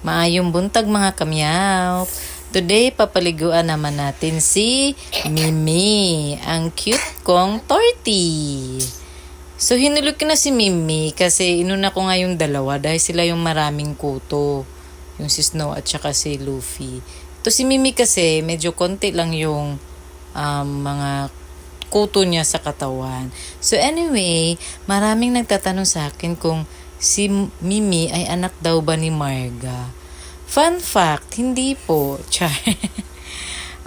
Maayong buntag mga kamyaw. Today, papaliguan naman natin si Mimi, ang cute kong torty. So, hinulog ko na si Mimi kasi inuna ko nga yung dalawa dahil sila yung maraming kuto. Yung si Snow at saka si Luffy. To si Mimi kasi, medyo konti lang yung um, mga kuto niya sa katawan. So anyway, maraming nagtatanong sa akin kung si Mimi ay anak daw ba ni Marga. Fun fact, hindi po. Char.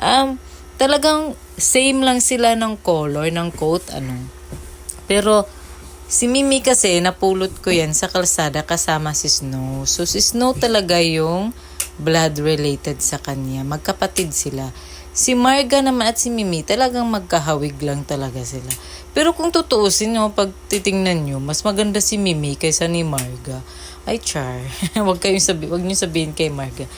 um, talagang same lang sila ng color, ng coat, ano. Pero, si Mimi kasi, napulot ko yan sa kalsada kasama si Snow. So, si Snow talaga yung blood related sa kanya. Magkapatid sila. Si Marga naman at si Mimi, talagang magkahawig lang talaga sila. Pero kung tutuusin nyo, pag titingnan nyo, mas maganda si Mimi kaysa ni Marga. Ay, char. wag kayong sabi, wag nyo sabihin kay Marga.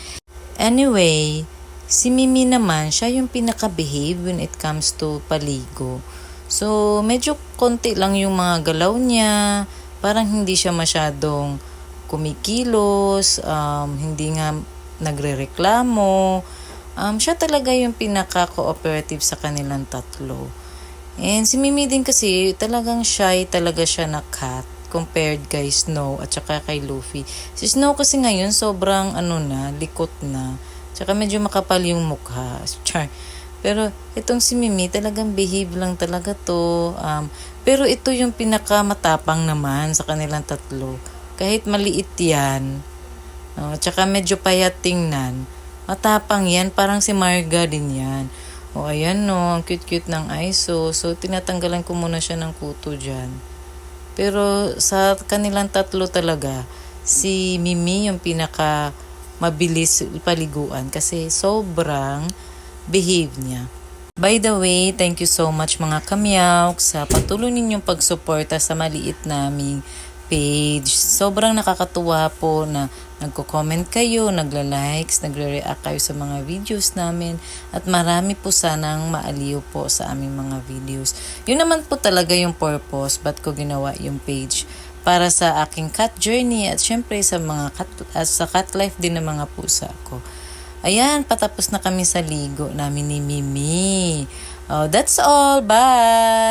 Anyway, si Mimi naman, siya yung pinaka-behave when it comes to paligo. So, medyo konti lang yung mga galaw niya. Parang hindi siya masyadong kumikilos, um, hindi nga nagre-reklamo. Um, siya talaga yung pinaka-cooperative sa kanilang tatlo. And si Mimi din kasi, talagang shy talaga siya na cat compared kay Snow at saka kay Luffy. Si Snow kasi ngayon sobrang ano na, likot na. Tsaka medyo makapal yung mukha. Char. Pero itong si Mimi talagang behave lang talaga to. Um, pero ito yung pinakamatapang naman sa kanilang tatlo. Kahit maliit yan, uh, tsaka medyo payat tingnan, matapang yan. Parang si Marga din yan. O ayan no, ang cute-cute ng ISO. So tinatanggalan ko muna siya ng kuto dyan. Pero sa kanilang tatlo talaga, si Mimi yung pinaka mabilis paliguan kasi sobrang behave niya. By the way, thank you so much mga kamyaw sa patuloy ninyong pagsuporta sa maliit naming page. Sobrang nakakatuwa po na nagko-comment kayo, nagla-likes, nagre-react kayo sa mga videos namin at marami po sanang maaliw po sa aming mga videos. Yun naman po talaga yung purpose ba't ko ginawa yung page para sa aking cat journey at syempre sa mga cat, at sa cat life din ng mga pusa ko. Ayan, patapos na kami sa ligo namin ni Mimi. Oh, that's all. Bye!